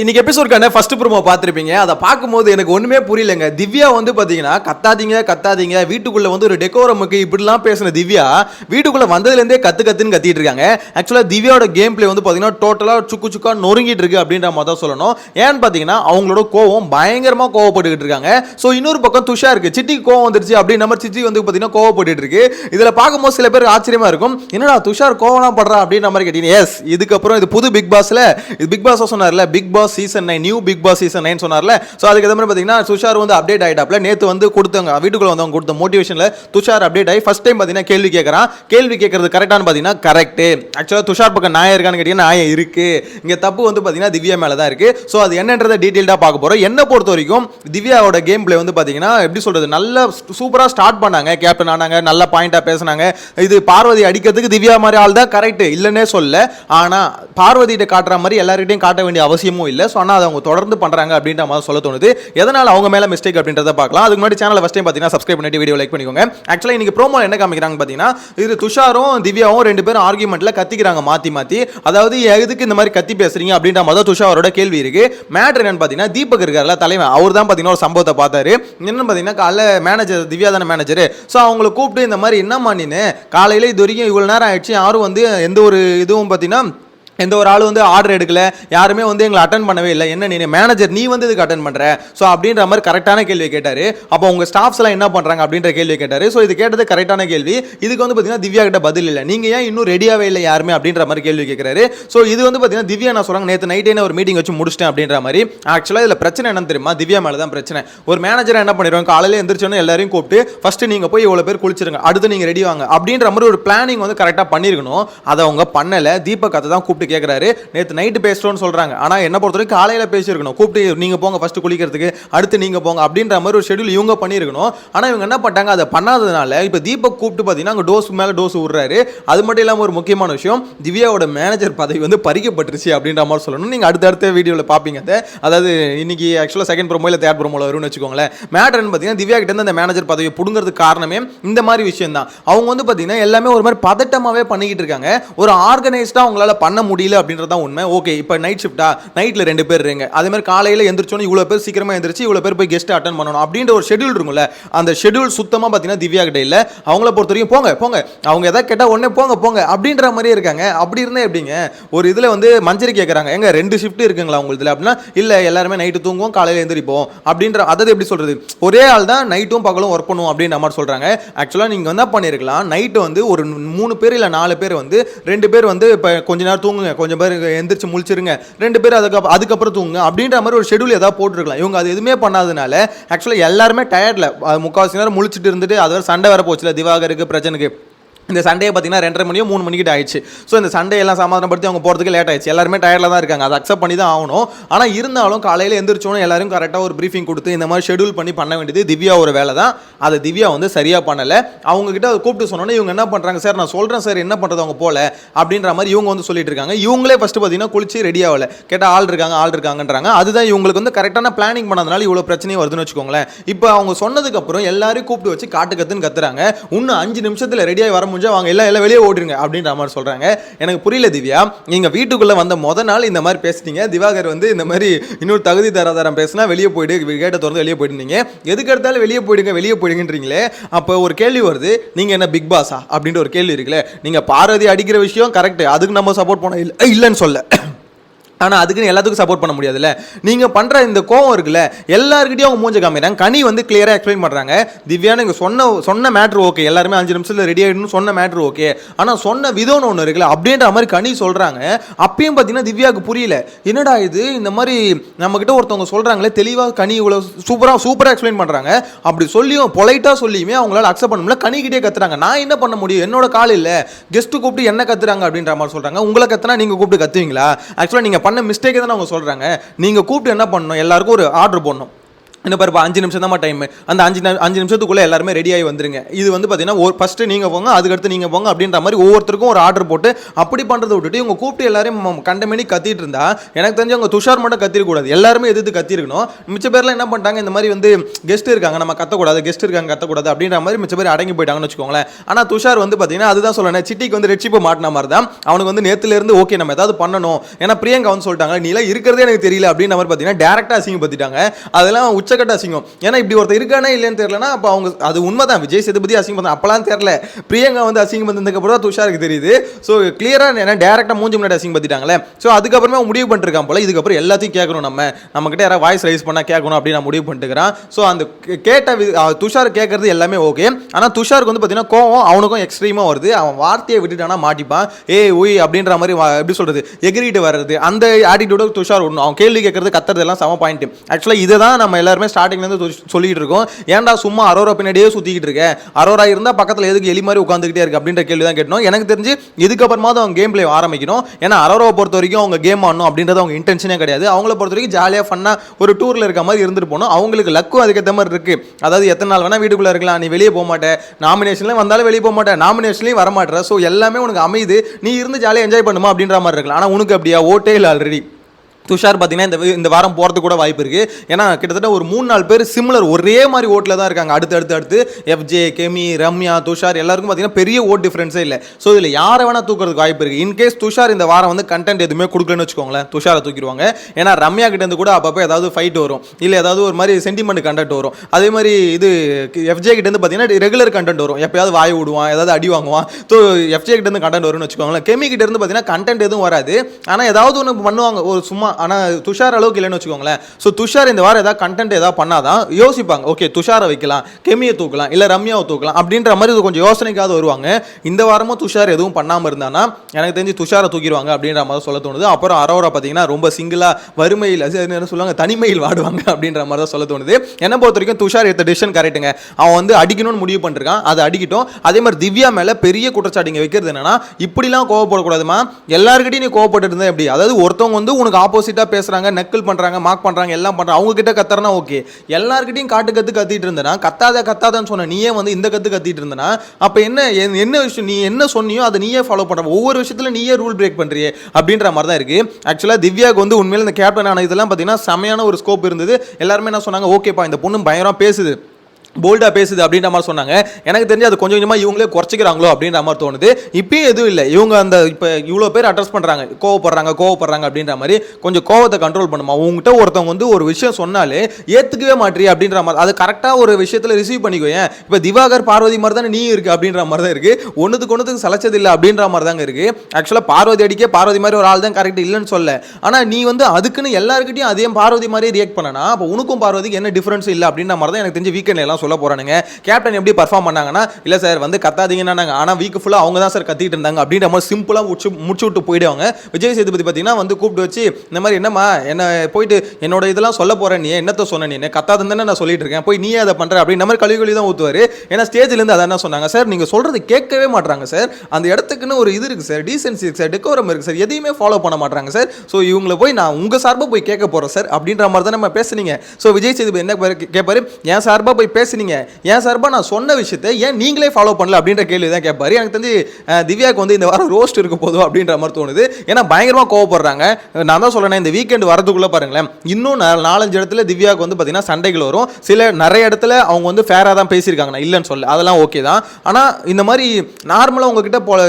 இன்னைக்கு எபிசோட்கான first promo பார்த்துருப்பீங்க. அதை பார்க்கும்போது எனக்கு ஒன்றுமே புரியலங்க. திவ்யா வந்து பார்த்தீங்கன்னா கத்தாதீங்க கத்தாதீங்க வீட்டுக்குள்ளே வந்து ஒரு டெக்கோரமுக்கு இப்படிலாம் பேசின திவ்யா வீட்டுக்குள்ளே வந்ததுலேருந்தே கத்து கத்துன்னு கத்திட்டு இருக்காங்க. ஆக்சுவலாக திவ்யாவோட கேம் பிளே வந்து பார்த்தீங்கன்னா டோட்டலாக சுக்கு சுக்கா நொறுங்கிட்டு இருக்கு அப்படின்ற மாதிரி தான் சொல்லணும். ஏன்னு பார்த்தீங்கன்னா அவங்களோட கோவம் பயங்கரமாக கோவப்பட்டுக்கிட்டு இருக்காங்க. ஸோ இன்னொரு பக்கம் துஷா இருக்கு. சிட்டிக்கு கோவம் வந்துருச்சு அப்படின்ற மாதிரி சிட்டி வந்து பார்த்தீங்கன்னா கோவப்பட்டுட்டு இருக்கு. இதில் பார்க்கும்போது சில பேருக்கு ஆச்சரியமாக இருக்கும். என்னடா துஷார் கோவம்லாம் படுறா? அப்படின்ற மாதிரி கேட்டீங்க எஸ் இதுக்கப்புறம் இது புது பிக் பாஸில் இது பிக் பாஸ் சொன்னார்ல Bigg Boss season nine new Bigg Boss season nine சொன்னார்ல. ஸோ அதுக்கு மாதிரி பார்த்தீங்கன்னா துஷார் வந்து அப்டேட் ஆகிட்டாப்ல நேற்று வந்து கொடுத்தாங்க வீட்டுக்குள்ள வந்தவங்க கொடுத்த மோட்டிவேஷனில் துஷார் அப்டேட் ஆகி ஃபஸ்ட் டைம் பார்த்தீங்கன்னா கேள்வி கேட்குறான் கேள்வி கேட்கறது கரெக்டானு பார்த்தீங்கன்னா கரெக்ட் ஆக்சுவலாக துஷார் பக்கம் நியாயம் இருக்கான்னு கேட்டீங்கன்னா நியாயம் இருக்கு? இங்கே தப்பு வந்து பார்த்தீங்கன்னா திவ்யா மேலே தான் இருக்கு. ஸோ அது என்னன்றதை டீட்டெயில்டாக பார்க்க போகிறோம் என்ன பொறுத்த வரைக்கும் திவ்யாவோட கேம் பிளே வந்து பார்த்தீங்கன்னா எப்படி சொல்றது நல்ல சூப்பராக ஸ்டார்ட் பண்ணாங்க. கேப்டன் ஆனாங்க நல்ல பாயிண்டாக பேசினாங்க. இது பார்வதி அடிக்கிறதுக்கு திவ்யா மாதிரி ஆள் தான் கரெக்ட் இல்லைன்னே சொல்ல ஆனால் பார்வதியிட்ட காட்டுற மாதிரி எல்லார்கிட்டையும் காட்ட வேண்டிய அவசியமும் இல்லை. ஸோ ஆனால் அதை அவங்க தொடர்ந்து பண்ணுறாங்க அப்படின்ற மாதிரி சொல்ல தோணுது. எதனால் அவங்க மேலே மிஸ்டேக் அப்படின்றத பார்க்கலாம். அதுக்கு முன்னாடி சேனலை ஃபஸ்ட் டைம் பார்த்தீங்கன்னா சப்ஸ்கிரைப் பண்ணிட்டு வீடியோ லைக் பண்ணிக்கோங்க. ஆக்சுவலாக இன்றைக்கி ப்ரோமோ என்ன காமிக்கிறாங்க பார்த்தீங்கன்னா இது துஷாரும் திவ்யாவும் ரெண்டு பேரும் ஆர்குமெண்ட்டில் கத்திக்கிறாங்க மாற்றி மாற்றி அதாவது எதுக்கு இந்த மாதிரி கத்தி பேசுறீங்க? அப்படின்ற மாதிரி தான் துஷாரோட கேள்வி இருக்குது மேட்ரு என்னன்னு பார்த்தீங்கன்னா தீபக் இருக்கார்ல தலைவன். அவர் தான் பார்த்தீங்கன்னா ஒரு சம்பவத்தை பார்த்தாரு. என்னன்னு பார்த்தீங்கன்னா காலைல மேனேஜர் திவ்யா தானே மேனேஜர் ஸோ அவங்கள கூப்பிட்டு இந்த மாதிரி என்ன நின்று காலையில் இது வரைக்கும் இவ்வளோ நேரம் ஆயிடுச்சு. யாரும் வந்து எந்த ஒரு இதுவும் பார்த்தீங்கன்னா எந்த ஒரு ஆள் வந்து ஆர்டர் எடுக்கல யாருமே வந்து எங்களை அட்டன் பண்ணவே இல்லை. என்ன நீ மேனேஜர் நீ வந்து இதுக்கு அட்டன் பண்ற? ஸோ அப்படின்ற மாதிரி கரெக்டான கேள்வி கேட்டாரு. அப்போ உங்க ஸ்டாஃப்ஸ் எல்லாம் என்ன பண்றாங்க அப்படின்ற கேள்வி கேட்டாரு. ஸோ இது கேட்டது கரெக்டான கேள்வி. இதுக்கு வந்து பார்த்தீங்கன்னா திவ்யா கிட்ட பதில் இல்லை. நீங்க ஏன் இன்னும் ரெடியாவே இல்லை யாருமே அப்படின்ற மாதிரி கேள்வி கேட்கிறாரு ஸோ இது வந்து பார்த்தீங்கன்னா திவ்யா நான் சொல்றாங்க? நேற்று நைட்டே ஒரு மீட்டிங் வச்சு முடிச்சிட்டேன் அப்படின்ற மாதிரி. ஆக்சுவலாக இதில் பிரச்சனை என்னன்னு தெரியுமா? திவ்யா மேலே தான் பிரச்சனை. ஒரு மேனேஜர் என்ன பண்ணிடுவாங்க? காலையில் எந்திரிச்சோன்னு எல்லாரையும் கூப்பிட்டு ஃபர்ஸ்ட் நீங்க போய் இவ்வளோ பேர் குளிச்சிருங்க. அடுத்து நீங்க ரெடி வாங்க. அப்படின்ற மாதிரி ஒரு பிளானிங் வந்து கரெக்டாக பண்ணியிருக்கணும் அதை அவங்க பண்ணல. தீபக் அதை தான் கூப்பிட்டு கேட்குறாரு நேற்று நைட்டு பேசுகிறோம்னு சொல்கிறாங்க ஆனால் என்ன பொறுத்த வரைக்கும் காலையில் பேசியிருக்கணும். கூப்பிட்டு நீங்கள் போங்க ஃபஸ்ட்டு குளிக்கிறதுக்கு. அடுத்து நீங்கள் போங்க அப்படின்ற மாதிரி ஒரு ஷெடியூல் இவங்க பண்ணியிருக்கணும். ஆனால் இவங்க என்ன பண்ணிட்டாங்க? அதை பண்ணாததுனால இப்போ தீபக் கூப்பிட்டு பார்த்தீங்கன்னா அங்கே டோஸ் மேலே டோஸ் விடுறாரு அது மட்டும் இல்லாமல் ஒரு முக்கியமான விஷயம் திவ்யாவோட மேனேஜர் பதவி வந்து பறிக்கப்பட்டுருச்சு அப்படின்ற மாதிரி சொல்லணும். நீங்கள் அடுத்தடுத்த வீடியோவில் பார்ப்பீங்க அதை. அதாவது இன்னைக்கு ஆக்சுவலாக செகண்ட் ப்ரோமோ இல்லை தேர்ட் ப்ரோமோவில் வரும்னு வச்சுக்கோங்களேன். மேட்டர்னு பார்த்தீங்கன்னா திவ்யா கிட்ட அந்த மேனேஜர் பதவியை பிடுங்கிறதுக்கு காரணமே இந்த மாதிரி விஷயம் தான் அவங்க வந்து பார்த்தீங்கன்னா எல்லாமே ஒரு மாதிரி பதட்டமாகவே பண்ணிக்கிட்டு இருக்காங்க. ஒரு ஆர்கனைஸ்டாக அவங்களால பண்ண முடியும் முடியல அப்படின்றது தான் உண்மை. ஓகே இப்போ நைட் ஷிஃப்ட்டா நைட்டில் ரெண்டு பேர் இருங்க. அதே மாதிரி காலையில் எந்திரிச்சோன்னு இவ்வளோ பேர் சீக்கிரமாக எந்திரிச்சு இவ்வளோ பேர் போய் கெஸ்ட் அட்டன் பண்ணணும் அப்படின்ற ஒரு ஷெடியூல் இருக்கும்ல. அந்த ஷெடியூல் சுத்தமாக பார்த்தீங்கன்னா திவ்யா கிட்ட இல்லை. அவங்கள பொறுத்த வரைக்கும் போங்க போங்க. அவங்க எதாவது கேட்டால் உடனே போங்க போங்க அப்படின்ற மாதிரியே இருக்காங்க. அப்படி இருந்தே எப்படிங்க? ஒரு இதில் வந்து மஞ்சரி கேட்குறாங்க எங்க ரெண்டு ஷிஃப்ட் இருக்குங்களா உங்களுக்கு அப்படின்னா இல்லை எல்லாருமே நைட்டு தூங்குவோம் காலையில் எந்திரிப்போம் அப்படின்ற அதாவது எப்படி சொல்கிறது ஒரே ஆள் தான் நைட்டும் பகலும் ஒர்க் பண்ணுவோம் அப்படின்ற மாதிரி சொல்கிறாங்க ஆக்சுவலாக நீங்கள் என்ன பண்ணியிருக்கலாம் நைட்டு வந்து ஒரு மூணு பேர் இல்லை நாலு பேர் வந்து ரெண்டு பேர் வந்து இப்போ கொஞ்ச நேரம் தூங்குங்க கொஞ்சம் பேர் எந்திரிச்சு முழிச்சிருங்க. ரெண்டு பேர் அதுக்கு அதுக்கப்புறம் தூங்குங்க. அப்படின்ற மாதிரி ஒரு ஷெடியூல் ஏதாவது போட்டுருக்கலாம். இவங்க அது எதுவுமே பண்ணாதனால ஆக்சுவலாக எல்லாருமே டயர்டில் முக்கால்வாசி நேரம் முழிச்சிட்டு இருந்துட்டு அது சண்டை வர போச்சுல. திவாகருக்கு பிரச்சனைக்கு இந்த சண்டே பார்த்தீங்கன்னா ரெண்டரை மணியோ மூணு மணிக்கிட்ட ஆயிடுச்சு. ஸோ இந்த சண்டே எல்லாம் சமாதானப்படுத்தி அவங்க போகிறதுக்கு லேட் ஆயிடுச்சு. எல்லாருமே டயர்டில் தான் இருக்காங்க. அதை அக்செப்ட் பண்ணி தான் ஆகணும். ஆனால் இருந்தாலும் காலையில் எந்திரிச்சோன்னு எல்லாரும் கரெக்டாக ஒரு ப்ரீஃபிங் கொடுத்து இந்த மாதிரி ஷெடியூல் பண்ணி பண்ண வேண்டியது திவ்யா ஒரு வேலை தான். அதை திவ்யா வந்து சரியாக பண்ணலை. அவங்ககிட்ட அதை கூப்பிட்டு சொன்னோன்னே இவங்க என்ன பண்ணுறாங்க சார் நான் சொல்கிறேன் சார் என்ன பண்ணுறது அவங்க போல? அப்படின்ற மாதிரி இவங்க வந்து சொல்லிட்டு இருக்காங்க. இவங்களே ஃபஸ்ட்டு பார்த்தீங்கன்னா குளிச்சு ரெடி ஆகலை. கேட்டால் ஆள் இருக்காங்க ஆள் இருக்காங்கன்றாங்க. அதுதான் இவங்களுக்கு வந்து கரெக்டான பிளானிங் பண்ணதுனால இவ்வளோ பிரச்சனையும் வருதுன்னு வச்சுக்கோங்களேன். இப்போ அவங்க சொன்னதுக்கப்புறம் எல்லாரையும் கூப்பிட்டு வச்சு காட்டு கத்துன்னு கத்துறாங்க. இன்னும் அஞ்சு நிமிஷத்தில் ரெடியாகி வர முடியும்? முடிஞ்சால் வாங்க எல்லாம் எல்லாம் வெளியே ஓடுங்க அப்படின்ற மாதிரி சொல்கிறாங்க எனக்கு புரியல திவ்யா நீங்கள் வீட்டுக்குள்ளே வந்த முத நாள் இந்த மாதிரி பேசிட்டீங்க. திவாகர் வந்து இந்த மாதிரி இன்னொரு தகுதி தராதாரம் பேசினா வெளியே போயிட்டு கேட்டை திறந்து வெளியே போயிட்டு எதுக்கு எடுத்தாலும் வெளியே போயிடுங்க வெளியே போயிடுங்கன்றீங்களே. அப்போ ஒரு கேள்வி வருது நீங்கள் என்ன பிக் பாஸா? அப்படின்ற ஒரு கேள்வி இருக்குல்ல. நீங்கள் பார்வதி அடிக்கிற விஷயம் கரெக்ட் அதுக்கு நம்ம சப்போர்ட் பண்ண இல்லை இல்லைன்னு சொல்ல. ஆனால் அதுக்குன்னு எல்லாத்துக்கும் சப்போர்ட் பண்ண முடியாதுல்ல. நீங்கள் பண்ணுற இந்த கோவம் இருக்குல்ல எல்லாருக்கிட்டையும் அவங்க மூஞ்ச காமிக்கிறாங்க. கனி வந்து கிளியராக எக்ஸ்பிளைன் பண்ணுறாங்க திவ்யான்னு இங்கே சொன்ன சொன்ன மேட்ரு ஓகே எல்லாருமே அஞ்சு நிமிஷத்தில் ரெடி ஆகிடணும் சொன்ன மேட்ரு ஓகே ஆனால் சொன்ன விதம்னு ஒன்று இருக்குல்ல அப்படின்ற மாதிரி கனி சொல்கிறாங்க அப்பயும் பார்த்தீங்கன்னா திவ்யாவுக்கு புரியல. என்னடா இது? இந்த மாதிரி நம்மக்கிட்ட ஒருத்தவங்க சொல்கிறாங்களே தெளிவாக கனி இவ்வளோ சூப்பராக சூப்பராக எக்ஸ்பிளைன் பண்ணுறாங்க அப்படி சொல்லியும் பொலைட்டாக சொல்லியுமே அவங்களால அக்செப்ட் பண்ண முடியல. கனிக்கிட்டே கத்துறாங்க. நான் என்ன பண்ண முடியும்? என்னோட கால் இல்லை. கெஸ்ட்டு கூப்பிட்டு என்ன கத்துறாங்க அப்படின்ற மாதிரி சொல்கிறாங்க உங்களை கத்துனா நீங்கள் கூப்பிட்டு கத்துவீங்களா? ஆக்சுவலாக நீங்கள் பண்ண மிஸ்டேக்கை தானே அவங்க சொல்கிறாங்க நீங்கள் கூப்பிட்டு என்ன பண்ணணும்? எல்லாருக்கும் ஒரு ஆர்டர் போடணும். இன்னும் பாருப்பா அஞ்சு நிமிஷம் தான் டைம் அந்த அஞ்சு அஞ்சு நிமிஷத்துக்குள்ளே எல்லாருமே ரெடி ஆகி வந்துருங்க. இது வந்து பார்த்தீங்கன்னா ஒரு ஃபஸ்ட்டு நீங்கள் போங்க அதுக்கடுத்து நீங்கள் போங்க அப்படின்ற மாதிரி ஒவ்வொருத்தருக்கும் ஒரு ஆர்டர் போட்டு அப்படி பண்ணுறதை விட்டுட்டு இவங்க கூப்பிட்டு எல்லாரையும் ம- கண்டமேனி கத்திட்டு இருந்தா எனக்கு தெரிஞ்சு அவங்க துஷார் மட்டும் கத்திடக்கூடாது எல்லாருமே எதிர்த்து கத்திருக்கணும். மிச்ச பேர்லாம் என்ன பண்ணிட்டாங்க இந்த மாதிரி வந்து கெஸ்ட் இருக்காங்க நம்ம கத்தக்கூடாது கெஸ்ட் இருக்காங்க கத்தக்கூடாது அப்படின்ற மாதிரி மிச்ச பேர் அடங்கி போயிட்டாங்கன்னு வச்சுக்கோங்களேன். ஆனால் துஷார் வந்து பார்த்தீங்கன்னா அதுதான் சொல்லணும். சிட்டிக்கு வந்து ரெட்ஷிப்பு மாட்டின மாதிரி தான் அவனுக்கு வந்து நேற்றுலேருந்து ஓகே நம்ம ஏதாவது பண்ணணும். ஏன்னா பிரியங்கா வந்து சொல்லிட்டாங்க நீலாம் இருக்கிறதே எனக்கு தெரியல அப்படின்ற மாதிரி பார்த்தீங்கன்னா டேரெக்டாக அசிங்க பற்றிட்டாங்க அதெல்லாம் உச்ச உச்சக்கட்ட அசிங்கம். ஏன்னா இப்படி ஒருத்தர் இருக்கானே இல்லைன்னு தெரியலனா அப்போ அவங்க அது உண்மைதான். விஜய் சேதுபதி அசிங்கம் பண்ண அப்பெல்லாம் தெரியல. பிரியங்கா வந்து அசிங்கம் வந்ததுக்கப்புறம் தான் துஷாருக்கு தெரியுது. ஸோ கிளியராக என்ன டேரெக்டாக மூஞ்சி முன்னாடி அசிங்கம் பற்றிட்டாங்களே ஸோ அதுக்கப்புறமா முடிவு பண்ணிருக்கான் போல. இதுக்கப்புறம் எல்லாத்தையும் கேட்கணும் நம்ம. நம்ம கிட்ட யாராவது வாய்ஸ் ரைஸ் பண்ணால் கேட்கணும் அப்படின்னு நான் முடிவு பண்ணிட்டுக்கிறேன் ஸோ அந்த கேட்ட துஷார் கேட்கறது எல்லாமே ஓகே ஆனால் துஷாருக்கு வந்து பார்த்தீங்கன்னா கோவம் அவனுக்கும் எக்ஸ்ட்ரீமாக வருது. அவன் வார்த்தையை விட்டுட்டானா மாட்டிப்பான். ஏய் உய் அப்படின்ற மாதிரி எப்படி சொல்கிறது எகிரிட்டு வர்றது. அந்த ஆட்டிடியூட துஷார் விடணும் அவன் கேள்வி கேட்கறது கத்துறது எல்லாம் சம பாயிண்ட் ஆக்சுவலாக இதை தான் நம்ம எல்லாரும் ஸ்டார்டிங்லேருந்து சொல்லிட்டு இருக்கோம். ஏன்டா சும்மா அரோரா பின்னாடியே சுற்றிக்கிட்டு இருக்கேன் அரோரா இருந்தால் பக்கத்தில் எதுக்கு எலி மாதிரி உட்காந்துக்கிட்டே இருக்கு அப்படின்ற கேள்வி தான் கேட்டோம். எனக்கு தெரிஞ்சு இதுக்கப்புறமா தான் அவங்க கேம் பிளே ஆரம்பிக்கணும். ஏன்னா அரோராவை பொறுத்த வரைக்கும் அவங்க கேம் ஆடணும் அப்படின்றது அவங்க இன்டென்ஷனே கிடையாது. அவங்கள பொறுத்த வரைக்கும் ஜாலியாக ஃபன்னாக ஒரு டூரில் இருக்க மாதிரி இருந்துட்டு போகணும். அவங்களுக்கு லக்கும் அதுக்கேற்ற மாதிரி இருக்கு. அதாவது எத்தனை நாள் வேணால் வீட்டுக்குள்ளே இருக்கலாம். நீ வெளியே போக மாட்டேன் நாமினேஷன்லேயும் வந்தாலும் வெளியே போக மாட்டேன் நாமினேஷன்லையும் வர ஸோ எல்லாமே உனக்கு அமையுது. நீ இருந்து ஜாலியாக என்ஜாய் பண்ணுமா அப்படின்ற மாதிரி இருக்கலாம். ஆனால் உனக்கு அப்படியா? ஓட்டே இல்லை ஆல்ரெடி துஷார் பார்த்தீங்கன்னா இந்த இந்த வாரம் போகிறதுக்கு கூட வாய்ப்பு இருக்குது ஏன்னா கிட்டத்தட்ட ஒரு மூணு நாலு பேர் சிம்லர் ஒரே மாதிரி ஓட்டில் தான் இருக்காங்க. அடுத்து அடுத்து அடுத்து எஃப்ஜே கெமி ரம்யா துஷார் எல்லாருக்கும் பார்த்தீங்கன்னா பெரிய ஓட் டிஃப்ரென்ஸே இல்லை. ஸோ இதில் யாரை வேணால் தூக்குறதுக்கு வாய்ப்பு இருக்குது இன்கேஸ் துஷார் இந்த வாரம் வந்து கண்டென்ட் எதுவுமே கொடுக்கலன்னு வச்சுக்கோங்களேன் துஷாரை தூக்கிடுவாங்க. ஏன்னா ரம்யா கிட்டேருந்து கூட அப்பப்போ ஏதாவது ஃபைட் வரும். இல்லை ஏதாவது ஒரு மாதிரி சென்டிமெண்ட் கண்டென்ட் வரும். அதே மாதிரி இது எஃப்ஜே கிட்டேருந்து பார்த்தீங்கன்னா ரெகுலர் கண்டென்ட் வரும். எப்பயாவது வாய் விடுவான் ஏதாவது அடி வாங்குவான். ஸோ எஃப்ஜே கிட்டேருந்து கண்டென்ட் வரும்னு வச்சுக்கோங்களேன். கெமி கிட்டேருந்து பார்த்தீங்கன்னா கண்டென்ட் எதுவும் வராது. ஆனால் ஏதாவது ஒன்று பண்ணுவாங்க. ஒரு சும்மா ஆனால் துஷார் அளவுக்கு இல்லைன்னு வச்சுக்கோங்களேன். ஸோ துஷார் இந்த வாரம் ஏதாவது கண்டென்ட் ஏதாவது பண்ணாதான் யோசிப்பாங்க. ஓகே துஷாரை வைக்கலாம் கெமியை தூக்கலாம் இல்லை ரம்யாவை தூக்கலாம் அப்படின்ற மாதிரி இது கொஞ்சம் யோசனைக்காவது வருவாங்க. இந்த வாரமும் துஷார் எதுவும் பண்ணாமல் இருந்தானா எனக்கு தெரிஞ்சு துஷாரை தூக்கிடுவாங்க அப்படின்ற மாதிரி சொல்ல தோணுது. அப்புறம் அரோரா பார்த்தீங்கன்னா ரொம்ப சிங்கிளாக வறுமையில் அது என்ன சொல்லுவாங்க தனிமையில் வாடுவாங்க அப்படின்ற மாதிரி தான் சொல்ல தோணுது. என்னை பொறுத்த வரைக்கும் துஷார் எடுத்த டிசிஷன் கரெக்டுங்க அவன் வந்து அடிக்கணும்னு முடிவு பண்ணிருக்கான். அதை அடிக்கட்டும். அதே மாதிரி திவ்யா மேலே பெரிய குற்றச்சாட்டிங்க வைக்கிறது என்னன்னா இப்படிலாம் கோவப்படக்கூடாதுமா. எல்லாருக்கிட்டையும் நீ கோவப்பட்டு இருந்தேன் எப்படி? அதாவது ஒருத்தவங்க வந்து உனக்கு ஆப்போசிட் ஆப்போசிட்டாக பேசுறாங்க நக்கல் பண்றாங்க மார்க் பண்றாங்க எல்லாம் பண்றாங்க. அவங்க கிட்ட கத்துறனா ஓகே எல்லார்கிட்டயும் காட்டு கத்து கத்திட்டு இருந்தனா கத்தாத கத்தாதான்னு சொன்ன நீயே வந்து இந்த கத்து கத்திட்டு இருந்தனா அப்ப என்ன என்ன- என்ன விஷயம் நீ என்ன சொன்னியோ அதை நீயே ஃபாலோ பண்ணுற ஒவ்வொரு விஷயத்துல நீயே ரூல் பிரேக் பண்ணுறியே அப்படின்ற மாதிரி தான் இருக்கு ஆக்சுவலா திவ்யாவுக்கு வந்து உண்மையில இந்த கேப்டன் ஆன இதெல்லாம் பார்த்தீங்கன்னா செமையான ஒரு ஸ்கோப் இருந்தது. எல்லாருமே என்ன சொன்னாங்க ஓகேப்பா இந்த பொண்ணு பயங்கரம் பேசுது. போல்டாக பேசுது அப்படின்ற மாதிரி சொன்னாங்க. எனக்கு தெரிஞ்சு அது கொஞ்சம் கொஞ்சமாக இவங்களே குறைச்சிக்கிறாங்களோ அப்படின்ற மாதிரி தோணுது. இப்பயும் எதுவும் இல்லை. இவங்க அந்த இப்போ இவ்வளோ பேர் அட்ரஸ் பண்ணுறாங்க கோவப்படுறாங்க கோவப்படுறாங்க அப்படின்ற மாதிரி கொஞ்சம் கோவத்தை கண்ட்ரோல் பண்ணுமா? உங்ககிட்ட ஒருத்தவங்க வந்து ஒரு விஷயம் சொன்னாலே ஏற்றுக்கவே மாட்டீங்க அப்படின்ற மாதிரி. அது கரெக்டாக ஒரு விஷயத்தில் ரிசீவ் பண்ணிக்கோயேன் இப்போ திவாகர் பார்வதி மாதிரி தானே நீ இருக்கு அப்படின்ற மாதிரி தான் இருக்குது ஒன்றுத்துக்கு ஒன்றுத்துக்கு சலைச்சது இல்லை அப்படின்ற மாதிரி தாங்க இருக்குது ஆக்சுவலாக பார்வதி அடிக்க பார்வதி மாதிரி ஒரு ஆள் தான் கரெக்ட் இல்லைன்னு சொல்ல. ஆனால் நீ வந்து அதுக்குன்னு எல்லாருக்கிட்டையும் அதே பார்வதி மாதிரி ரியாக்ட் பண்ணனா அப்போ உனக்கும் பார்வதிக்கு என்ன டிஃப்ரென்ஸ் இல்லை அப்படின்ற மாதிரி தான் எனக்கு தெரிஞ்சு வீக்கெண்ட்ல எல்லாம் சொல்ல போறானுங்க. கேப்டன் எப்படி பர்ஃபார்ம் பண்ணாங்கன்னா இல்ல சார் வந்து கத்தாதீங்கன்னா ஆனா வீக் ஃபுல்லா அவங்க தான் சார் கத்திட்டு இருந்தாங்க. அப்படின்ற மாதிரி சிம்பிளா முடிச்சு முடிச்சு விட்டு போயிடுவாங்க. விஜய் சேதுபதி பார்த்தீங்கன்னா வந்து கூப்பிட்டு வச்சு இந்த மாதிரி என்னம்மா என்ன போயிட்டு என்னோட இதெல்லாம் சொல்ல போறேன் நீ என்னத்த சொன்ன நீ கத்தாதுன்னு தானே நான் சொல்லிட்டு இருக்கேன். போய் நீ அதை பண்ற? அப்படின்ற மாதிரி கழுவி கழுவி தான் ஊத்துவாரு. ஏன்னா ஸ்டேஜ்லேருந்து அதை அதான் சொன்னாங்க சார் நீங்க சொல்கிறது கேட்கவே மாட்றாங்க சார் அந்த இடத்துக்குன்னு ஒரு இது இருக்கு சார் டீசென்சி இருக்கு சார் டெக்கோரம் இருக்கு சார் எதையுமே ஃபாலோ பண்ண மாட்டாங்க சார் ஸோ இவங்கள போய் நான் உங்க சார்பாக போய் கேட்க போறேன் சார் அப்படின்ற மாதிரி தான் நம்ம பேசுனீங்க. ஸோ விஜய் சேதுபதி என்ன கேட்பாரு என் சார்பாக போய் பேசுனீங்க. ஏன் சார்பா நான் சொன்ன விஷயத்தை ஏன் நீங்களே ஃபாலோ பண்ணல அப்படின்ற கேள்வி தான் கேட்பாரு. எனக்கு தெரிஞ்சு திவ்யாவுக்கு வந்து இந்த வாரம் ரோஸ்ட் இருக்க போதும் அப்படின்ற மாதிரி தோணுது. ஏன்னா பயங்கரமா கோவப்படுறாங்க. நான் தான் சொல்றேன் இந்த வீக்கெண்ட் வரதுக்குள்ளே பாருங்களேன். இன்னும் நாலஞ்சு இடத்துல திவ்யாவுக்கு வந்து பார்த்தீங்கன்னா சண்டைகள் வரும். சில நிறைய இடத்துல அவங்க வந்து ஃபேராக தான் பேசியிருக்காங்க. நான் இல்லைன்னு சொல்ல அதெல்லாம் ஓகே தான். ஆனால் இந்த மாதிரி நார்மலாக உங்ககிட்ட போல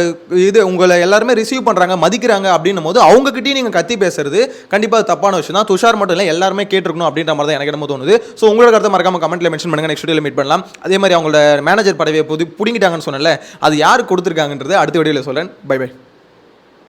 இது உங்களை எல்லாருமே ரிசீவ் பண்ணுறாங்க மதிக்கிறாங்க அப்படின்னும் போது அவங்ககிட்டயும் நீங்கள் கத்தி பேசுறது கண்டிப்பாக தப்பான விஷயம் தான். துஷார் மட்டும் இல்லை எல்லாருமே கேட்டிருக்கணும் அப்படின்ற மாதிரி தான் எனக்கு என்னமோ தோணுது. ஸோ உங்களோட கருத்தை மறக்காம கமெண்ட்டில் மென்ஷன் பண்ணுங்க. நெக்ஸ்ட் வீடியோவில் மீட் பண்ணலாம். அதே மாதிரி அவங்களோட மேனேஜர் பதவியை புது பிடிங்கிட்டாங்கன்னு சொன்னல அது யார் கொடுத்துருக்காங்கன்றது அடுத்த வீடியோவில் சொல்கிறேன் பை பை